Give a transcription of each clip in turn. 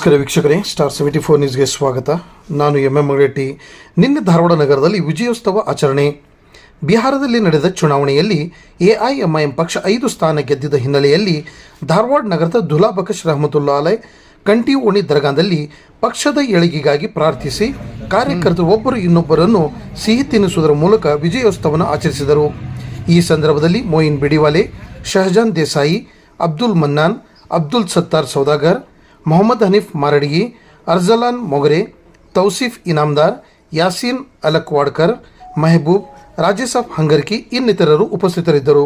ನಮಸ್ಕಾರ ವೀಕ್ಷಕರೇ star seventy four ನ್ಯೂಸ್ಗೆ ಸ್ವಾಗತ. ನಾನು ಎಂ. ಎಂ. ರೆಡ್ಡಿ. ನಿನ್ನೆ ಧಾರವಾಡ ನಗರದಲ್ಲಿ ವಿಜಯೋತ್ಸವ ಆಚರಣೆ. ಬಿಹಾರದಲ್ಲಿ ನಡೆದ ಚುನಾವಣೆಯಲ್ಲಿ ಎಐಎಂಐಎಂ ಪಕ್ಷ ಐದು ಸ್ಥಾನ ಗೆದ್ದಿದ್ದ ಹಿನ್ನೆಲೆಯಲ್ಲಿ ಧಾರವಾಡ ನಗರದ ದುಲಾಬಕಶ್ ರಹಮತುಲ್ಲಾ ಲೈ ಕಂಟಿ ಓಣಿ ದರ್ಗಾದಲ್ಲಿ ಪಕ್ಷದ ಏಳಿಗೆಗಾಗಿ ಪ್ರಾರ್ಥಿಸಿ, ಕಾರ್ಯಕರ್ತರು ಒಬ್ಬರು ಇನ್ನೊಬ್ಬರನ್ನು ಸಿಹಿ ತಿನ್ನಿಸುವುದರ ಮೂಲಕ ವಿಜಯೋತ್ಸವವನ್ನು ಆಚರಿಸಿದರು. ಈ ಸಂದರ್ಭದಲ್ಲಿ ಮೊಯಿನ್ ಬಿಡಿವಾಲೆ, ಶಹಜಾನ್ ದೇಸಾಯಿ, ಅಬ್ದುಲ್ ಮನ್ನಾನ್, ಅಬ್ದುಲ್ ಸತ್ತಾರ್ ಸೌದಾಗರ್ ಮೊಹಮ್ಮದ್ ಹನೀಫ್ ಮಾರಡಿಗಿ ಅರ್ಜಲಾನ್ ಮೊಗರೆ ತೌಸಿಫ್ ಇನಾಮ್ದಾರ್ ಯಾಸೀನ್ ಅಲಕ್ವಾಡ್ಕರ್ ಮೆಹಬೂಬ್ ರಾಜೇಸಾಬ್ ಹಂಗರ್ಕಿ ಇನ್ನಿತರರು ಉಪಸ್ಥಿತರಿದ್ದರು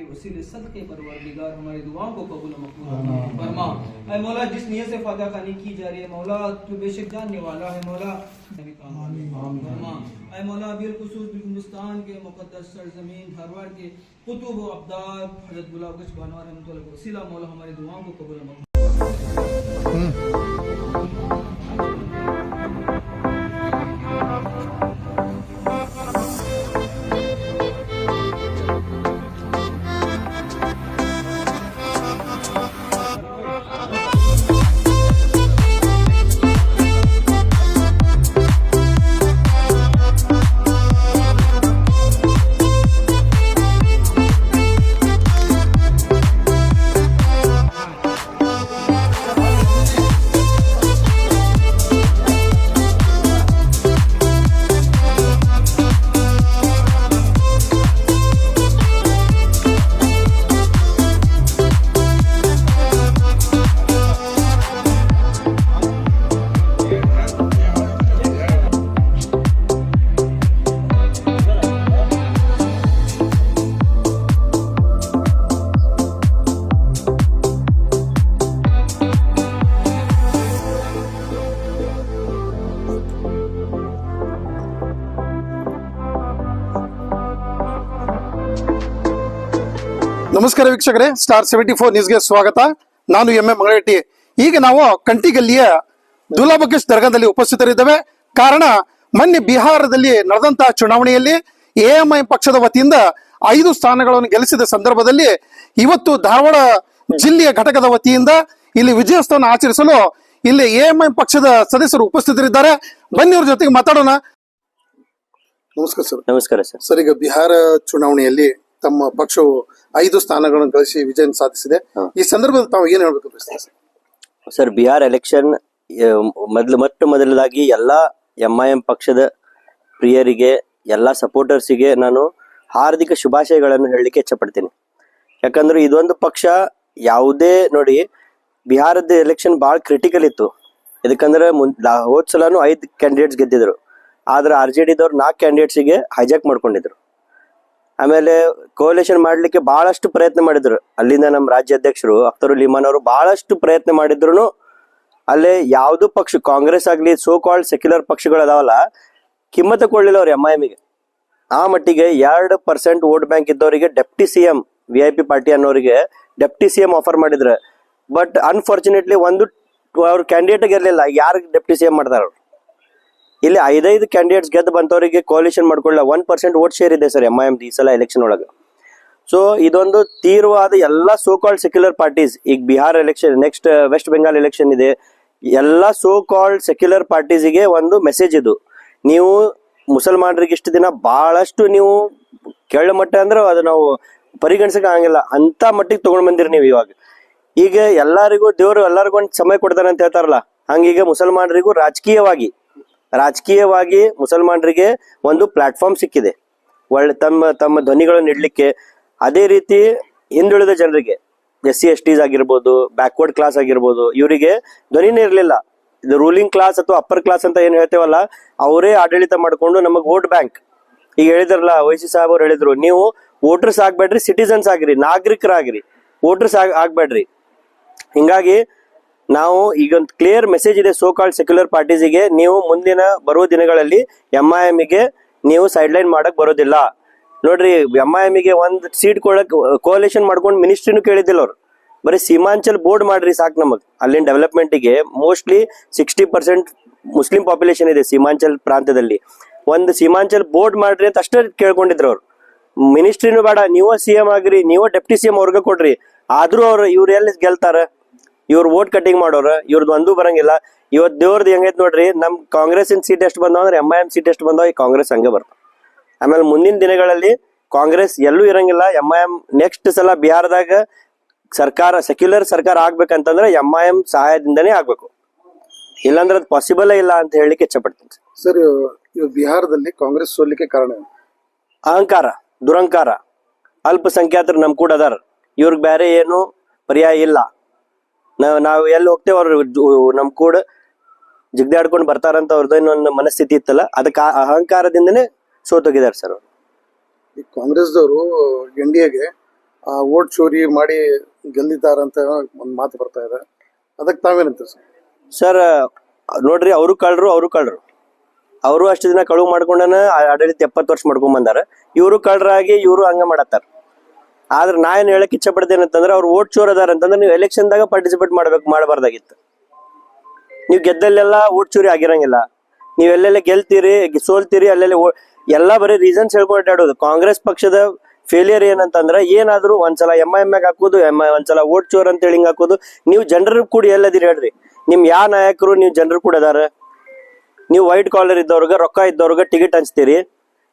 के वसीले सदके परवरदिगार हमारी दुआओं को कबूल मकबूल फरमा। ऐ मौला जिस नियत से फादा खानी की जा रही है मौला तू बेशक जानने वाला है मौला। फरमा। ऐ मौला बिल खुसूस हिंदुस्तान के मुकद्दस सरजमीन धारवाड़ के कुतुब व अब्दाल हज़रत गुलाब कुछ बनवा रहमतुल्लाह वसीला मौला हमारी दुआओं को कबूल ನಮಸ್ಕಾರ ವೀಕ್ಷಕರೇ ಸ್ಟಾರ್ ಸೆವೆಂಟಿ ಫೋರ್ ನ್ಯೂಸ್ಗೆ ಸ್ವಾಗತ. ನಾನು ಎಂ ಎ ಮಂಗಳರೆಡ್ಡಿ ಈಗ ನಾವು ಕಂಟಿಗಲ್ಲಿಯ ದುಲಾಬಕೇಶ್ ದರ್ಗಾದಲ್ಲಿ ಉಪಸ್ಥಿತರಿದ್ದೇವೆ. ಕಾರಣ ಮೊನ್ನೆ ಬಿಹಾರದಲ್ಲಿ ನಡೆದಂತಹ ಚುನಾವಣೆಯಲ್ಲಿ ಎಎಂಐ ಪಕ್ಷದ ವತಿಯಿಂದ ಐದು ಸ್ಥಾನಗಳನ್ನು ಗೆಲ್ಲಿಸಿದ ಸಂದರ್ಭದಲ್ಲಿ ಇವತ್ತು ಧಾರವಾಡ ಜಿಲ್ಲೆಯ ಘಟಕದ ವತಿಯಿಂದ ಇಲ್ಲಿ ವಿಜಯೋತ್ಸವವನ್ನು ಆಚರಿಸಲು ಇಲ್ಲಿ ಎಎಂಐ ಪಕ್ಷದ ಸದಸ್ಯರು ಉಪಸ್ಥಿತರಿದ್ದಾರೆ. ಬನ್ನಿ ಅವ್ರ ಜೊತೆಗೆ ಮಾತಾಡೋಣ. ನಮಸ್ಕಾರ ಸರ್. ನಮಸ್ಕಾರ ಸರ್. ಸರ್ ಈಗ ಬಿಹಾರ ಚುನಾವಣೆಯಲ್ಲಿ ತಮ್ಮ ಪಕ್ಷವು ಐದು ಸ್ಥಾನಗಳನ್ನು ಗಳಿಸಿ ವಿಜಯ ಸಾಧಿಸಿದೆ. ಈ ಸಂದರ್ಭದಲ್ಲಿ ತಾವು ಏನ್ ಹೇಳ್ಬೇಕು ಬಯಸ್ತೀರಾ ಸರ್? ಬಿಹಾರ್ ಎಲೆಕ್ಷನ್ ಮೊದಲು ಮೊಟ್ಟ ಮೊದಲದಾಗಿ ಎಲ್ಲ ಎಂ ಐ ಎಂ ಪಕ್ಷದ ಪ್ರಿಯರಿಗೆ ಎಲ್ಲ ಸಪೋರ್ಟರ್ಸಿಗೆ ನಾನು ಹಾರ್ದಿಕ ಶುಭಾಶಯಗಳನ್ನು ಹೇಳಲಿಕ್ಕೆ ಇಚ್ಛಪಡ್ತೀನಿ. ಯಾಕಂದ್ರೆ ಇದೊಂದು ಪಕ್ಷ ಯಾವುದೇ ನೋಡಿ ಬಿಹಾರದ ಎಲೆಕ್ಷನ್ ಭಾಳ ಕ್ರಿಟಿಕಲ್ ಇತ್ತು. ಯಾಕಂದ್ರೆ ಮುನ್ ಲಾ- ಹೋದ್ ಸಲಾನು ಐದು ಕ್ಯಾಂಡಿಡೇಟ್ಸ್ ಗೆದ್ದಿದ್ರು. ಆದ್ರೆ ಆರ್ ಜೆ ಡಿದವ್ರು ನಾಲ್ಕು ಕ್ಯಾಂಡಿಡೇಟ್ಸಿಗೆ ಹೈಜಾಕ್ ಮಾಡ್ಕೊಂಡಿದ್ರು. ಆಮೇಲೆ ಕೋಲೇಷನ್ ಮಾಡ್ಲಿಕ್ಕೆ ಬಹಳಷ್ಟು ಪ್ರಯತ್ನ ಮಾಡಿದ್ರು. ಅಲ್ಲಿಂದ ನಮ್ಮ ರಾಜ್ಯಾಧ್ಯಕ್ಷರು ಅಖ್ತರುಲ್ ಇಮಾನ್ ಅವರು ಬಹಳಷ್ಟು ಪ್ರಯತ್ನ ಮಾಡಿದ್ರು ಅಲ್ಲೇ ಯಾವ್ದು ಪಕ್ಷ, ಕಾಂಗ್ರೆಸ್ ಆಗ್ಲಿ ಸೋ ಕಾಲ್ಡ್ ಸೆಕ್ಯುಲರ್ ಪಕ್ಷಗಳು ಅದಾವಲ್ಲ ಕಿಮ್ಮತ್ತ ಕೊಡ್ಲಿಲ್ಲ ಅವ್ರು ಎಂ ಐ ಆ ಮಟ್ಟಿಗೆ ಎರಡು ಪರ್ಸೆಂಟ್ ವೋಟ್ ಬ್ಯಾಂಕ್ ಇದ್ದವರಿಗೆ deputy C M V I P party ಅನ್ನೋರಿಗೆ deputy C M offer ಮಾಡಿದ್ರು. ಬಟ್ ಅನ್ಫಾರ್ಚುನೇಟ್ಲಿ ಒಂದು ಅವ್ರ ಕ್ಯಾಂಡಿಡೇಟ್ ಇರಲಿಲ್ಲ ಯಾರು ಡೆಪ್ಟಿ ಸಿ ಎಂ ಮಾಡ್ತಾರ ಅವ್ರು? ಇಲ್ಲಿ ಐದೈದು ಕ್ಯಾಂಡಿಡೇಟ್ಸ್ ಗೆದ್ದು ಬಂತವರಿಗೆ ಕೋಲಿಷನ್ ಮಾಡ್ಕೊಳ್ಳ ಒನ್ ಪರ್ಸೆಂಟ್ ವೋಟ್ ಶೇರ್ ಇದೆ ಸರ್ ಎಂ ಐ ಎಂ ಈ ಸಲ ಎಲೆಕ್ಷನ್ ಒಳಗೆ. ಸೊ ಇದೊಂದು ತೀವ್ರವಾದ ಎಲ್ಲ ಸೋ ಕಾಲ್ಡ್ ಸೆಕ್ಯುಲರ್ ಪಾರ್ಟೀಸ್ ಈಗ Bihar election next West Bengal election ಇದೆ. ಎಲ್ಲ ಸೋ ಕಾಲ್ಡ್ ಸೆಕ್ಯುಲರ್ ಪಾರ್ಟೀಸಿಗೆ ಒಂದು ಮೆಸೇಜ್ ಇದು. ನೀವು ಮುಸಲ್ಮಾನರಿಗೆ ಇಷ್ಟು ದಿನ ಬಹಳಷ್ಟು ನೀವು ಕೆಳ ಮಟ್ಟ ಅಂದ್ರೆ ಅದು ನಾವು ಪರಿಗಣಿಸಕ್ ಆಗಂಗಿಲ್ಲ. ಅಂತ ಮಟ್ಟಿಗೆ ತಗೊಂಡ್ ಬಂದಿರಿ ನೀವು ಇವಾಗ. ಈಗ ಎಲ್ಲರಿಗೂ ದೇವರು ಎಲ್ಲರಿಗೂ ಒಂದು ಸಮಯ ಕೊಡ್ತಾರೆ ಅಂತ ಹೇಳ್ತಾರಲ್ಲ, ಹಂಗೀಗ ಮುಸಲ್ಮಾನರಿಗೂ ರಾಜಕೀಯವಾಗಿ ರಾಜಕೀಯವಾಗಿ ಮುಸಲ್ಮಾನರಿಗೆ ಒಂದು ಪ್ಲಾಟ್ಫಾರ್ಮ್ ಸಿಕ್ಕಿದೆ. ಒಳ್ಳೆ ತಮ್ಮ ತಮ್ಮ ಧ್ವನಿಗಳನ್ನು ಇಡ್ಲಿಕ್ಕೆ ಅದೇ ರೀತಿ ಹಿಂದುಳಿದ ಜನರಿಗೆ, ಎಸ್ ಸಿ, ಎಸ್ ಟೀಸ್ ಆಗಿರ್ಬೋದು ಬ್ಯಾಕ್ವರ್ಡ್ ಕ್ಲಾಸ್ ಆಗಿರ್ಬೋದು, ಇವರಿಗೆ ಧ್ವನಿನೇ ಇರಲಿಲ್ಲ. ಇದು ರೂಲಿಂಗ್ ಕ್ಲಾಸ್ ಅಥವಾ ಅಪ್ಪರ್ ಕ್ಲಾಸ್ ಅಂತ ಏನು ಹೇಳ್ತೇವಲ್ಲ, ಅವರೇ ಆಡಳಿತ ಮಾಡಿಕೊಂಡು ನಮಗೆ ವೋಟ್ ಬ್ಯಾಂಕ್ ಈಗ ಹೇಳಿದ್ರಲ್ಲ ವೈಸಿ ಸಾಹೇಬ್ ಅವ್ರು ಹೇಳಿದ್ರು, ನೀವು ವೋಟರ್ಸ್ ಆಗ್ಬೇಡ್ರಿ ಸಿಟಿಸನ್ಸ್ ಆಗಿರಿ, ನಾಗರಿಕರಾಗ್ರಿ ವೋಟರ್ಸ್ ಆಗ್, ಆಗ್ಬೇಡ್ರಿ. ಹಿಂಗಾಗಿ ನಾವು ಈಗ ಒಂದು ಕ್ಲಿಯರ್ ಮೆಸೇಜ್ ಇದೆ ಸೋ ಕಾಲ್ಡ್ ಸೆಕ್ಯುಲರ್ ಪಾರ್ಟೀಸಿಗೆ ನೀವು ಮುಂದಿನ ಬರುವ ದಿನಗಳಲ್ಲಿ ಎಂ ಐ ಎಮ್ಗೆ ನೀವು ಸೈಡ್ ಲೈನ್ ಮಾಡಕ್ ಬರೋದಿಲ್ಲ. ನೋಡ್ರಿ ಎಂ ಐ ಎಮ್ಗೆ ಒಂದು ಸೀಟ್ ಕೊಡಕ್ ಕೋಲೇಷನ್ ಮಾಡ್ಕೊಂಡು ಮಿನಿಸ್ಟ್ರಿನೂ ಕೇಳಿದ್ದಿಲ್ಲ ಅವ್ರು. ಬರೀ ಸೀಮಾಂಚಲ್ ಬೋರ್ಡ್ ಮಾಡ್ರಿ ಸಾಕು ನಮಗ್. ಅಲ್ಲಿನ ಡೆವಲಪ್ಮೆಂಟಿಗೆ mostly sixty percent Muslim population ಇದೆ ಸೀಮಾಂಚಲ್ ಪ್ರಾಂತ್ಯದಲ್ಲಿ. ಒಂದು ಸೀಮಾಂಚಲ್ ಬೋರ್ಡ್ ಮಾಡ್ರಿ ಅಂತ ಅಷ್ಟೇ ಕೇಳ್ಕೊಂಡಿದ್ರು ಅವ್ರು. ಮಿನಿಸ್ಟ್ರಿನೂ ಬೇಡ, ನೀವೋ ಸಿ ಎಂ ಆಗ್ರಿ, ನೀವೋ ಡೆಪ್ಟಿ ಸಿ ಎಂ ಅವ್ರಿಗೆ ಕೊಡ್ರಿ. ಆದ್ರೂ ಅವ್ರು ಇವ್ರು ಎಲ್ಲಿ ಗೆಲ್ತಾರ? ಇವ್ರು ವೋಟ್ ಕಟಿಂಗ್ ಮಾಡೋರು ಇವ್ರದ್ದು ಒಂದೂ ಬರಂಗಿಲ್ಲ. ಇವತ್ತು ದೇವ್ರದ್ದು ಹೆಂಗೈತೆ ನೋಡ್ರಿ ನಮ್ ಕಾಂಗ್ರೆಸ್ ಸೀಟ್ ಎಷ್ಟು ಬಂದಾವ ಅಂದ್ರೆ ಎಂ ಐ ಎಂ ಸೀಟ್ ಎಷ್ಟು ಬಂದಾವ ಈ ಕಾಂಗ್ರೆಸ್ ಹಂಗೆ ಬರ್ತಾವ ಆಮೇಲೆ ಮುಂದಿನ ದಿನಗಳಲ್ಲಿ ಕಾಂಗ್ರೆಸ್ ಎಲ್ಲೂ ಇರಂಗಿಲ್ಲ ಎಂ ಐ ಎಂ ನೆಕ್ಸ್ಟ್ ಸಲ ಬಿಹಾರದಾಗ ಸರ್ಕಾರ ಸೆಕ್ಯುಲರ್ ಸರ್ಕಾರ ಆಗ್ಬೇಕಂತಂದ್ರೆ ಎಂ ಐ ಎಂ ಸಹಾಯದಿಂದನೇ ಆಗ್ಬೇಕು. ಇಲ್ಲಾಂದ್ರೆ ಅದು ಪಾಸಿಬಲ್ ಇಲ್ಲ ಅಂತ ಹೇಳಲಿಕ್ಕೆ ಇಚ್ಛಪಡ್ತೀನಿ. ಸರ್ ಇವು ಬಿಹಾರದಲ್ಲಿ ಕಾಂಗ್ರೆಸ್ ಸೋಲಿಕ್ಕೆ ಕಾರಣ? ಅಹಂಕಾರ ದುರಂಕಾರ ಅಲ್ಪಸಂಖ್ಯಾತರು ನಮ್ ಕೂಡ ಅದಾರ ಇವ್ರಿಗೆ ಬೇರೆ ಏನು ಪರ್ಯಾಯ ಇಲ್ಲ. ನಾವ್ ನಾವ್ ಎಲ್ಲಿ ಹೋಗ್ತೇವೆ ಅವ್ರು ನಮ್ ಕೂಡ ಜಿಗ್ದಾಡ್ಕೊಂಡು ಬರ್ತಾರಂತ ಅವ್ರದ್ದು ಇನ್ನೊಂದು ಮನಸ್ಥಿತಿ ಇತ್ತಲ್ಲ ಅದಕ್ಕೆ ಅಹಂಕಾರದಿಂದನೇ ಸೋತೋಗಿದ್ದಾರೆ ಸರ್ ಅವ್ರು. ಈ ಕಾಂಗ್ರೆಸ್ದವರು ಎನ್ ಡಿ ಎಗೆ ಓಟ್ ಚೋರಿ ಮಾಡಿ ಗೆಲ್ಲಿದ್ದಾರಂತ ಒಂದು ಮಾತು ಬರ್ತಾ ಇದೆ. ಅದಕ್ಕೆ ತಾವೇನಂತೀರಿ ಸರ್? ಸರ್ ನೋಡ್ರಿ ಅವರು ಕಳ್ರು ಅವರು ಕಳ್ರು. ಅವರು ಅಷ್ಟು ದಿನ ಕಳುವು ಮಾಡ್ಕೊಂಡನ ಆ- ಆಡಳಿತ ಎಪ್ಪತ್ತು ವರ್ಷ ಮಾಡ್ಕೊಂಡ್ ಬಂದಾರ. ಇವರು ಕಳ್ರಾಗಿ ಇವರು ಹಂಗ ಮಾಡತ್ತಾರ. ಆದ್ರೆ ನಾ ಏನ್ ಹೇಳಕ್ ಇಚ್ಛೆ ಪಡ್ತೇನೆ ಅಂತಂದ್ರೆ ಅವ್ರು ಓಟ್ ಚೋರ್ ಅದಾರ ಅಂತಂದ್ರೆ ನೀವು ಎಲೆಕ್ಷನ್ದಾಗ ಪಾರ್ಟಿಸಿಪೇಟ್ ಮಾಡ್ಬೇಕು, ಮಾಡಬಾರ್ದಾಗಿತ್ತು. ನೀವು ಗೆದ್ದಲ್ಲೆಲ್ಲ ಓಟ್ ಚೋರಿ ಆಗಿರಂಗಿಲ್ಲ. ನೀವು ಎಲ್ಲೆಲ್ಲ ಗೆಲ್ತೀರಿ, ಸೋಲ್ತೀರಿ, ಅಲ್ಲೆಲ್ಲ ಎಲ್ಲಾ ಬರೀ ರೀಸನ್ಸ್ ಹೇಳ್ಕೊಂಡು ಅಡ್ಡಾಡೋದು ಕಾಂಗ್ರೆಸ್ ಪಕ್ಷದ ಫೇಲಿಯರ್ ಏನಂತಂದ್ರೆ ಏನಾದ್ರು ಒಂದ್ಸಲ ಎಂ ಐ ಎಂ ಹಾಕೋದು ಎಂ ಐ, ಒಂದ್ಸಲ ಓಟ್ ಚೋರ್ ಅಂತ ಹೇಳಿ ಹಾಕೋದು. ನೀವು ಜನರು ಕೂಡ ಎಲ್ಲದಿರಿ ಹೇಳ್ರಿ. ನಿಮ್ ಯಾವ ನಾಯಕರು, ನೀವು ಜನರು ಕೂಡ ಅದಾರ ನೀವು ವೈಟ್ ಕಾಲರ್ ಇದ್ದವ್ರಿಗೆ, ರೊಕ್ಕ ಇದ್ದವ್ರಿಗೆ ಟಿಕೆಟ್ ಹಂಚ್ತೀರಿ.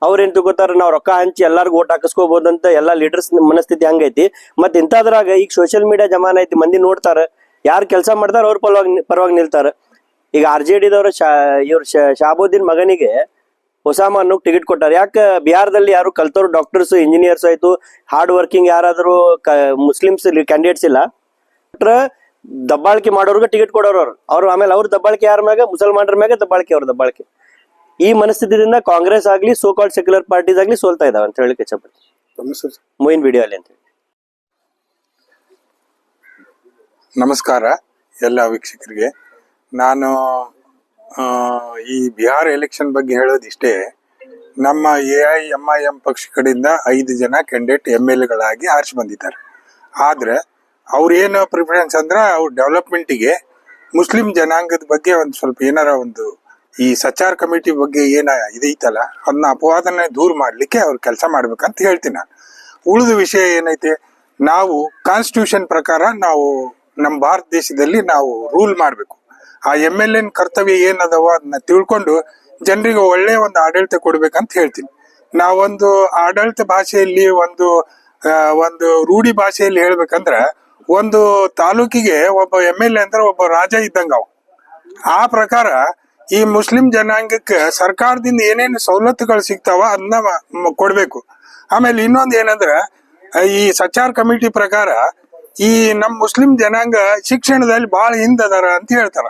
ಅವ್ರೇನ್ ತಗೋತಾರ ನಾವ್ ರೊಕ್ಕ ಹಂಚಿ ಎಲ್ಲಾರ್ಗು ಓಟ್ ಅಂತ ಎಲ್ಲಾ ಲೀಡರ್ಸ್ ಮನಸ್ಥಿತಿ ಹಂಗೈತಿ. ಮತ್ ಇಂಥದ್ರಾಗ ಈಗ ಸೋಷಿಯಲ್ ಮೀಡಿಯಾ ಜಮಾನ ಐತಿ, ಮಂದಿ ನೋಡ್ತಾರ. ಯಾರ್ ಕೆಲಸ ಮಾಡ್ತಾರ, ಅವ್ರ ಪರವಾಗಿ ಪರವಾಗಿ ನಿಲ್ತಾರ. ಈಗ ಆರ್ ಜೆ ಡಿದವ್ರ ಇವ್ರ ಶಾಬುದ್ದೀನ್ ಮಗನಿಗೆ ಒಸಾಮಾ ಅನ್ನೋ ಟಿಕೆಟ್ ಕೊಟ್ಟಾರ. ಯಾಕ ಬಿಹಾರದಲ್ಲಿ ಯಾರು ಕಲ್ತವ್ರು ಡಾಕ್ಟರ್ಸ್ ಇಂಜಿನಿಯರ್ಸ್ ಆಯ್ತು ಹಾರ್ಡ್ ವರ್ಕಿಂಗ್ ಯಾರಾದ್ರೂ ಮುಸ್ಲಿಮ್ಸ್ ಕ್ಯಾಂಡಿಡೇಟ್ಸ್ ಇಲ್ಲ ದಬ್ಬಾಳಿಕೆ ಮಾಡೋರ್ಗ ಟಿಕೆಟ್ ಕೊಡೋರು ಅವ್ರು ಆಮೇಲೆ ಅವ್ರ ದಬ್ಬಾಳಿಕೆ ಯಾರ ಮ್ಯಾಗ? ಮುಸಲ್ಮಾನರ ಮ್ಯಾಗ ದಬ್ಬಾಳಿಕೆ ಅವ್ರ ದಬ್ಬಾಳಿಕೆ. ಈ ಮನಸ್ಥಿತಿಯಿಂದ ಕಾಂಗ್ರೆಸ್ ಆಗ್ಲಿ ಸೋ ಕಾಲ್ಡ್ ಸೆಕ್ಯುಲರ್ ಪಾರ್ಟೀಸ್ ಆಗ್ಲಿ ಸೋಲ್ತಾ ಇದಾವೆ ಅಂತ ಹೇಳಿ ಇಚ್ಛಪಡ್ತೀನಿ? ಮೊಯಿನ್ ವಿಡಿಯೋ ಅಲ್ಲಿ ಅಂತ ನಮಸ್ಕಾರ ಎಲ್ಲ ವೀಕ್ಷಕರಿಗೆ. ನಾನು ಈ ಬಿಹಾರ್ ಎಲೆಕ್ಷನ್ ಬಗ್ಗೆ ಹೇಳೋದಿಷ್ಟೇ, ನಮ್ಮ A I, M I, M ಪಕ್ಷ ಕಡೆಯಿಂದ ಐದು ಜನ ಕ್ಯಾಂಡಿಡೇಟ್ ಎಂ ಎಲ್ ಎಗಳಾಗಿ ಆರಿಸಿ ಬಂದಿದ್ದಾರೆ. ಆದರೆ, ಅವ್ರೇನು ಪ್ರಿಫರೆನ್ಸ್ ಅಂದ್ರೆ ಅವ್ರ ಡೆವಲಪ್ಮೆಂಟಿಗೆ ಮುಸ್ಲಿಂ ಜನಾಂಗದ ಬಗ್ಗೆ ಒಂದು ಸ್ವಲ್ಪ ಏನಾರ ಒಂದು ಈ ಸಚಾರ್ ಕಮಿಟಿ ಬಗ್ಗೆ ಏನ ಇದೈತಲ್ಲ ಅದನ್ನ ಅಪವಾದನೆ ದೂರ ಮಾಡ್ಲಿಕ್ಕೆ ಅವ್ರು ಕೆಲಸ ಮಾಡ್ಬೇಕಂತ ಹೇಳ್ತೀನಿ ನಾನು. ಉಳಿದ ವಿಷಯ ಏನೈತೆ, ನಾವು ಕಾನ್ಸ್ಟಿಟ್ಯೂಷನ್ ಪ್ರಕಾರ ನಾವು ನಮ್ಮ ಭಾರತ ದೇಶದಲ್ಲಿ ನಾವು ರೂಲ್ ಮಾಡಬೇಕು. ಆ ಎಂ ಎಲ್ ಎನ್ ಕರ್ತವ್ಯ ಏನದವ ಅದನ್ನ ತಿಳ್ಕೊಂಡು ಜನರಿಗೆ ಒಳ್ಳೆ ಒಂದು ಆಡಳಿತ ಕೊಡ್ಬೇಕಂತ ಹೇಳ್ತೀನಿ. ನಾವೊಂದು ಆಡಳಿತ ಭಾಷೆಯಲ್ಲಿ ಒಂದು ಒಂದು ರೂಢಿ ಭಾಷೆಯಲ್ಲಿ ಹೇಳ್ಬೇಕಂದ್ರೆ ಒಂದು ತಾಲೂಕಿಗೆ ಒಬ್ಬ ಎಂ ಎಲ್ ಎ ಅಂದ್ರೆ ಒಬ್ಬ ರಾಜ ಇದ್ದಂಗ ಅವ. ಆ ಪ್ರಕಾರ ಈ ಮುಸ್ಲಿಂ ಜನಾಂಗಕ್ಕೆ ಸರ್ಕಾರದಿಂದ ಏನೇನು ಸವಲತ್ತುಗಳು ಸಿಗ್ತಾವ ಅದನ್ನ ಕೊಡಬೇಕು. ಆಮೇಲೆ ಇನ್ನೊಂದು ಏನಂದ್ರ, ಈ ಸಚಾರ್ ಕಮಿಟಿ ಪ್ರಕಾರ ಈ ನಮ್ಮ ಮುಸ್ಲಿಂ ಜನಾಂಗ ಶಿಕ್ಷಣದಲ್ಲಿ ಬಹಳ ಹಿಂದದಾರ ಅಂತ ಹೇಳ್ತಾರ.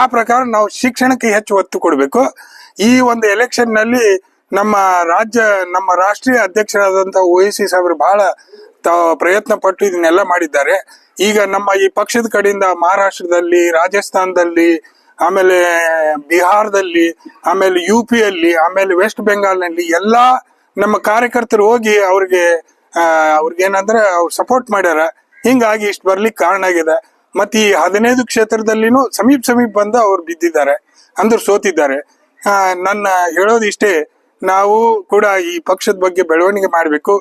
ಆ ಪ್ರಕಾರ ನಾವು ಶಿಕ್ಷಣಕ್ಕೆ ಹೆಚ್ಚು ಒತ್ತು ಕೊಡಬೇಕು. ಈ ಒಂದು ಎಲೆಕ್ಷನ್ನಲ್ಲಿ ನಮ್ಮ ರಾಜ್ಯ, ನಮ್ಮ ರಾಷ್ಟ್ರೀಯ ಅಧ್ಯಕ್ಷರಾದಂತ ಒ ಎಸ್ ಸಿ ಸಾಹೇಬರು ಬಹಳ ಪ್ರಯತ್ನ ಪಟ್ಟು ಇದನ್ನೆಲ್ಲ ಮಾಡಿದ್ದಾರೆ. ಈಗ ನಮ್ಮ ಈ ಪಕ್ಷದ ಕಡೆಯಿಂದ ಮಹಾರಾಷ್ಟ್ರದಲ್ಲಿ, ರಾಜಸ್ಥಾನದಲ್ಲಿ ಆಮೇಲೆ ಬಿಹಾರದಲ್ಲಿ, ಆಮೇಲೆ ಯು ಪಿಯಲ್ಲಿ ಆಮೇಲೆ ವೆಸ್ಟ್ ಬೆಂಗಾಲ್ನಲ್ಲಿ ಎಲ್ಲಾ ನಮ್ಮ ಕಾರ್ಯಕರ್ತರು ಹೋಗಿ ಅವ್ರಿಗೆ ಅವ್ರಿಗೆ ಏನಂದ್ರೆ ಅವ್ರು ಸಪೋರ್ಟ್ ಮಾಡ್ಯಾರ. ಹಿಂಗಾಗಿ ಇಷ್ಟು ಬರ್ಲಿಕ್ಕೆ ಕಾರಣ ಆಗಿದೆ. ಮತ್ತೆ ಈ ಹದಿನೈದು ಕ್ಷೇತ್ರದಲ್ಲಿನೂ ಸಮೀಪ ಸಮೀಪ ಬಂದು ಅವ್ರು ಬಿದ್ದಿದ್ದಾರೆ, ಅಂದ್ರೆ ಸೋತಿದ್ದಾರೆ. ನನ್ನ ಹೇಳೋದು ಇಷ್ಟೇ, ನಾವು ಕೂಡ ಈ ಪಕ್ಷದ ಬಗ್ಗೆ ಬೆಳವಣಿಗೆ ಮಾಡಬೇಕು.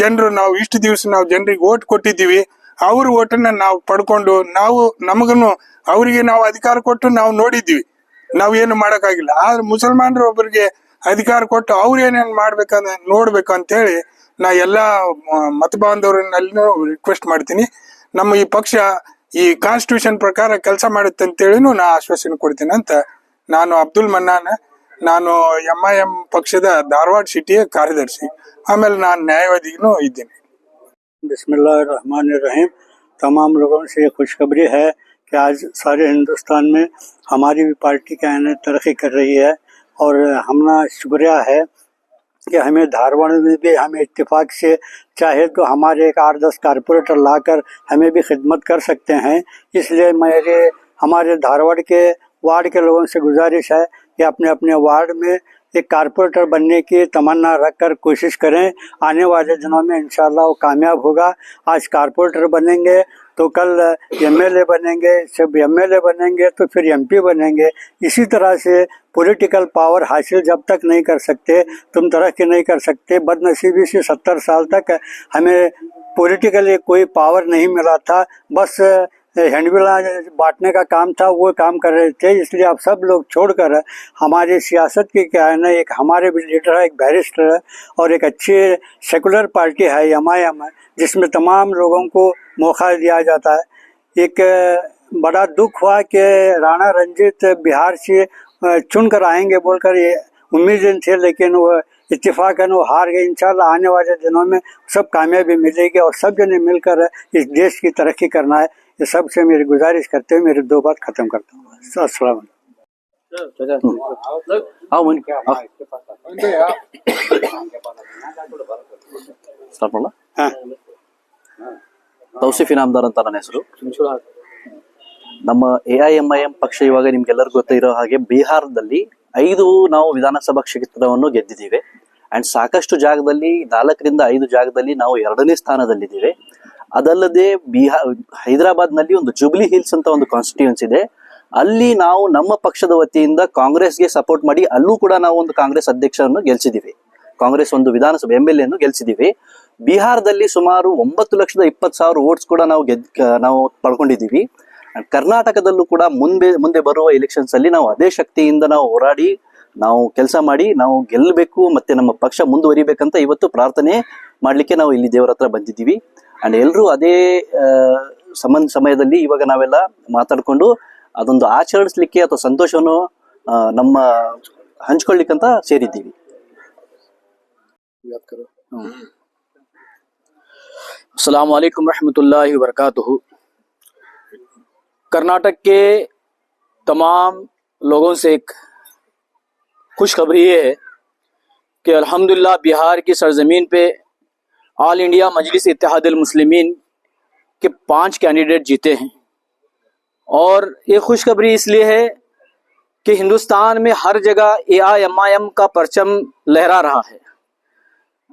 ಜನರು ನಾವು ಇಷ್ಟು ದಿವಸ ನಾವು ಜನರಿಗೆ ಓಟ್ ಕೊಟ್ಟಿದ್ದೀವಿ. ಅವ್ರ ಓಟನ್ನ ನಾವು ಪಡ್ಕೊಂಡು ನಾವು ನಮಗನು ಅವರಿಗೆ ನಾವು ಅಧಿಕಾರ ಕೊಟ್ಟು ನಾವು ನೋಡಿದ್ವಿ ನಾವು ಏನು ಮಾಡೋಕ್ಕಾಗಿಲ್ಲ. ಆದ್ರೆ ಮುಸಲ್ಮಾನರು ಒಬ್ಬರಿಗೆ ಅಧಿಕಾರ ಕೊಟ್ಟು ಅವ್ರು ಏನೇನು ಮಾಡ್ಬೇಕಂದ್ರೆ ನೋಡ್ಬೇಕು ಅಂತ ಹೇಳಿ ನಾ ಎಲ್ಲ ಮತ ಬಾಂಧವರನ್ನೆಲ್ಲೂ ರಿಕ್ವೆಸ್ಟ್ ಮಾಡ್ತೀನಿ. ನಮ್ಮ ಈ ಪಕ್ಷ ಈ ಕಾನ್ಸ್ಟಿಟ್ಯೂಷನ್ ಪ್ರಕಾರ ಕೆಲಸ ಮಾಡುತ್ತೆ ಅಂತೇಳಿನೂ ನಾ ಆಶ್ವಾಸನೆ ಕೊಡ್ತೀನಿ ಅಂತ ನಾನು ಅಬ್ದುಲ್ ಮನ್ನಾನ, ನಾನು ಎಂ ಐ ಎಂ ಪಕ್ಷದ ಧಾರವಾಡ ಸಿಟಿಯ ಕಾರ್ಯದರ್ಶಿ, ಆಮೇಲೆ ನಾನು ನ್ಯಾಯವಾದಿಗೂ ಇದ್ದೀನಿ. बिस्मिल्लाहिर्रहमानिर्रहीम। तमाम लोगों से ये खुशखबरी है कि आज सारे हिंदुस्तान में हमारी भी पार्टी क्या है तरक्की कर रही है और हमारा शुक्रिया है कि हमें धारवाड़ में भी हमें इत्तेफाक से चाहे तो हमारे एक आठ दस कारपोरेटर लाकर हमें भी खिदमत कर सकते हैं। इसलिए मेरे, हमारे धारवाड़ के वार्ड के लोगों से गुजारिश है कि अपने अपने वार्ड में एक कारपोरेटर बनने की तमन्ना रखकर कोशिश करें। आने वाले दिनों में इंशाल्लाह वो कामयाब होगा। आज कारपोरेटर बनेंगे तो कल एमएलए बनेंगे, जब एमएलए बनेंगे तो फिर एमपी बनेंगे। इसी तरह से पॉलिटिकल पावर हासिल जब तक नहीं कर सकते, तुम तरक्की नहीं कर सकते। बदनसीबी से सत्तर साल तक हमें पॉलिटिकली कोई पावर नहीं मिला था। बस हैंडबिला बांटने का काम था, वो काम कर रहे थे, इसलिए आप सब लोग छोड़कर हमारी सियासत की क्या है ना, एक हमारे भी लीडर है, एक बैरिस्टर है, और एक अच्छी सेकुलर पार्टी है, एम आई एम जिसमें तमाम लोगों को मौका दिया जाता है। एक बड़ा दुख हुआ कि राणा रंजीत बिहार से चुनकर आएँगे बोलकर ये उम्मीद थे, लेकिन वो इत्तेफाकन वो हार गए इंशाल्लाह आने वाले दिनों में सब कामयाबी मिलेगी और सब जने मिलकर इस देश की तरक्की करना है ये सबसे मेरी गुजारिश करते हुए मेरी दो बात खत्म करता हूँ अस्सलाम ಸ್ಟಾರ್ಟ್ ಮಾಡಲ हाँ ತೌಸಿಫ್ ಇನಾಮ್ದಾರ್ ಅಂತ ನನ್ನ ಹೆಸರು ನಮ್ಮ A I M I M ಪಕ್ಷ ಇವಾಗ ನಿಮ್ಗೆಲ್ಲರಿಗೂ ಗೊತ್ತಿರೋ ಹಾಗೆ ಬಿಹಾರದಲ್ಲಿ ಐದು ನಾವು ವಿಧಾನಸಭಾ ಕ್ಷೇತ್ರವನ್ನು ಗೆದ್ದಿದ್ದೀವಿ. ಅಂಡ್ ಸಾಕಷ್ಟು ಜಾಗದಲ್ಲಿ, ನಾಲ್ಕರಿಂದ ಐದು ಜಾಗದಲ್ಲಿ ನಾವು ಎರಡನೇ ಸ್ಥಾನದಲ್ಲಿದ್ದೀವಿ. ಅದಲ್ಲದೆ ಬಿಹಾ ಹೈದರಾಬಾದ್ನಲ್ಲಿ ಒಂದು ಜುಬ್ಲಿ ಹಿಲ್ಸ್ ಅಂತ ಒಂದು ಕಾನ್ಸ್ಟಿಟ್ಯೂನ್ಸ್ ಇದೆ. ಅಲ್ಲಿ ನಾವು ನಮ್ಮ ಪಕ್ಷದ ವತಿಯಿಂದ ಕಾಂಗ್ರೆಸ್ಗೆ ಸಪೋರ್ಟ್ ಮಾಡಿ, ಅಲ್ಲೂ ಕೂಡ ನಾವು ಒಂದು ಕಾಂಗ್ರೆಸ್ ಅಧ್ಯಕ್ಷರನ್ನು ಗೆಲ್ಸಿದ್ದೀವಿ. ಕಾಂಗ್ರೆಸ್ ಒಂದು ವಿಧಾನಸಭೆ ಎಂ ಎಲ್ ಎನ್ನು ಗೆಲ್ಸಿದ್ದೀವಿ. ಬಿಹಾರದಲ್ಲಿ ಸುಮಾರು ಒಂಬತ್ತು ಲಕ್ಷದ ಇಪ್ಪತ್ತು ಸಾವಿರ ವೋಟ್ಸ್ ಕೂಡ ನಾವು ಗೆದ್ ನಾವು ಪಡ್ಕೊಂಡಿದ್ದೀವಿ. ಕರ್ನಾಟಕದಲ್ಲೂ ಕೂಡ ಮುಂದೆ ಮುಂದೆ ಬರುವ ಎಲೆಕ್ಷನ್ಸ್ ಅಲ್ಲಿ ನಾವು ಅದೇ ಶಕ್ತಿಯಿಂದ ನಾವು ಹೋರಾಡಿ, ನಾವು ಕೆಲಸ ಮಾಡಿ, ನಾವು ಗೆಲ್ಲಬೇಕು ಮತ್ತೆ ನಮ್ಮ ಪಕ್ಷ ಮುಂದುವರಿಬೇಕಂತ ಇವತ್ತು ಪ್ರಾರ್ಥನೆ ಮಾಡ್ಲಿಕ್ಕೆ ನಾವು ಇಲ್ಲಿ ದೇವರ ಹತ್ರ ಬಂದಿದ್ದೀವಿ. ಅಂಡ್ ಎಲ್ಲರೂ ಅದೇ ಸಮನ್, ಸಮಯದಲ್ಲಿ ಇವಾಗ ನಾವೆಲ್ಲ ಮಾತಾಡ್ಕೊಂಡು ಅದೊಂದು ಆಚರಿಸ್ಲಿಕ್ಕೆ ಅಥವಾ ಸಂತೋಷವನ್ನು ನಮ್ಮ ಹಂಚ್ಕೊಳ್ಲಿಕ್ಕಂತ ಸೇರಿದ್ದೀವಿ. ಅಸ್ಲಾಂ ವರಹಮತುಲ್ಲಾಹಿ ವರ್ಕಾತು कर्नाटक के तमाम लोगों से एक खुशखबरी ये है कि अल्हम्दुलिल्लाह बिहार की सरजमीन पे ऑल इंडिया मजलिस मुस्लिमीन के पाँच कैंडिडेट जीते हैं। और ये खुशखबरी इसलिए है कि हिंदुस्तान में हर जगह ए आई एम आई एम का परचम लहरा रहा है।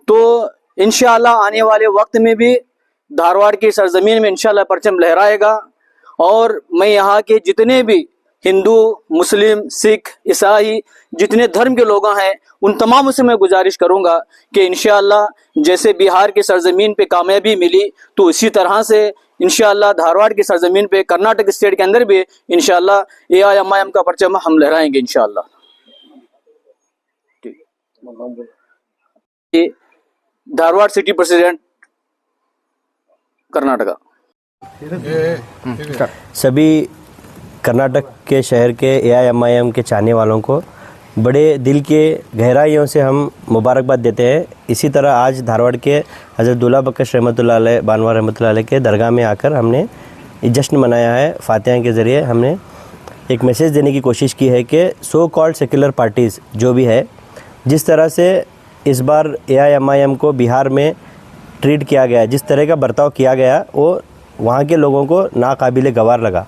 तो इंशाल्लाह आने वाले वक्त में भी धारवाड़ की सरजमीन में इंशाल्लाह परचम लहराएगा। और मैं यहाँ के जितने भी हिंदू, मुस्लिम, सिख, ईसाई, जितने धर्म के लोग हैं, उन तमाम से मैं गुजारिश करूँगा कि इंशाल्लाह जैसे बिहार की सरजमीन पे कामयाबी मिली तो इसी तरह से इंशाल्लाह धारवाड़ की सरजमीन पे, कर्नाटक स्टेट के अंदर भी इंशाल्लाह ए आई एम आई एम का परचम हम लहराएँगे ये धारवाड़ सिटी प्रेसिडेंट कर्नाटका। सभी कर्नाटक के शहर के ए आई एम आई एम के चाहने वालों को बड़े दिल के गहराइयों से हम मुबारकबाद देते हैं। इसी तरह आज धारवाड़ के हज़रत दुल्ला बकश अलैह बानवा रहमतुल्लाह के दरगाह में आकर हमने जश्न मनाया है, फातिहा के ज़रिए हमने एक मैसेज देने की कोशिश की है कि सो कॉल्ड सेक्युलर पार्टीज़ जो भी है, जिस तरह से इस बार ए आई एम आई एम को बिहार में ट्रीट किया गया, जिस तरह का बर्ताव किया गया, वो वहाँ के लोगों को नाकाबिल गवार लगा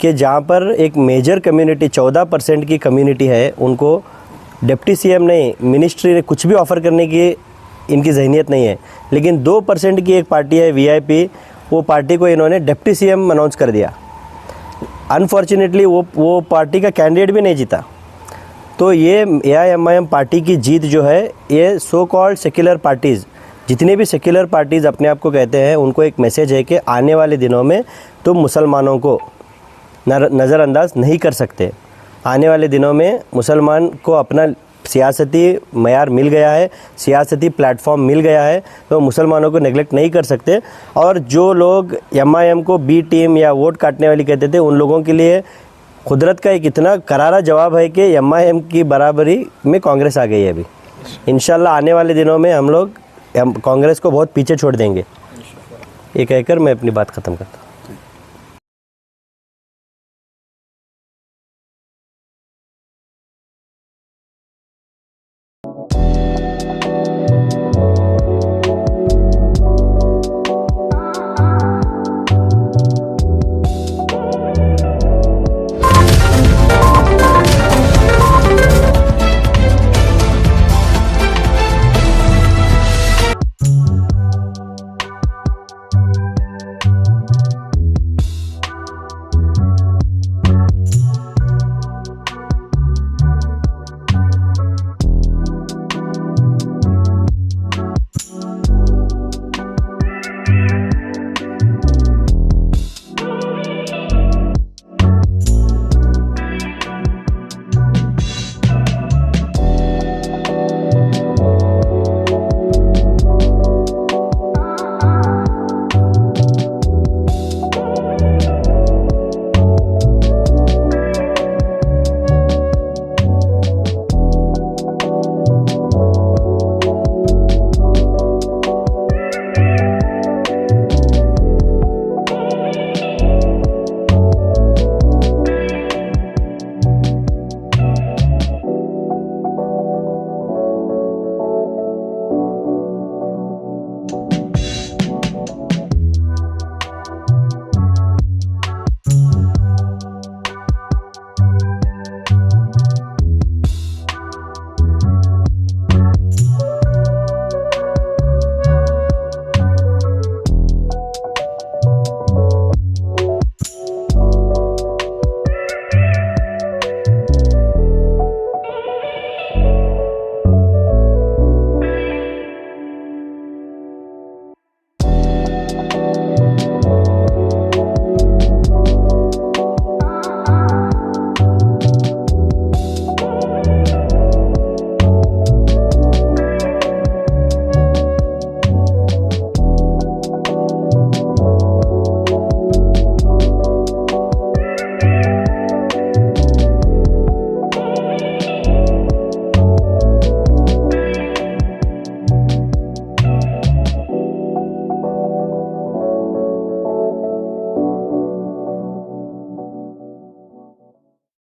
कि जहाँ पर एक मेजर कम्युनिटी चौदह परसेंट की कम्युनिटी है, उनको डिप्टी सीएम नहीं मिनिस्ट्री ने कुछ भी ऑफ़र करने की इनकी जहनीत नहीं है। लेकिन दो परसेंट की एक पार्टी है वीआईपी वो पार्टी को इन्होंने डिप्टी सीएम अनाउंस कर दिया। अनफॉर्चुनेटली वो वो पार्टी का कैंडिडेट भी नहीं जीता। तो ये ए पार्टी की जीत जो है, ये सो कॉल्ड सेक्युलर पार्टीज़ जितने भी सेक्युलर पार्टीज़ अपने आप को कहते हैं, उनको एक मैसेज है कि आने वाले दिनों में तुम मुसलमानों को नज़रअंदाज नहीं कर सकते। आने वाले दिनों में मुसलमान को अपना सियासती मैार मिल गया है, सियासती प्लेटफॉर्म मिल गया है तो मुसलमानों को नेगलेक्ट नहीं कर सकते। और जो लोग एम आई एम को बी टीम या वोट काटने वाली कहते थे, उन लोगों के लिए कुदरत का एक इतना करारा जवाब है कि एम आई एम की बराबरी में कांग्रेस आ गई है अभी। इंशाल्लाह आने वाले दिनों में हम लोग कांग्रेस को बहुत पीछे छोड़ देंगे। ये कहकर मैं अपनी बात ख़त्म करता हूँ।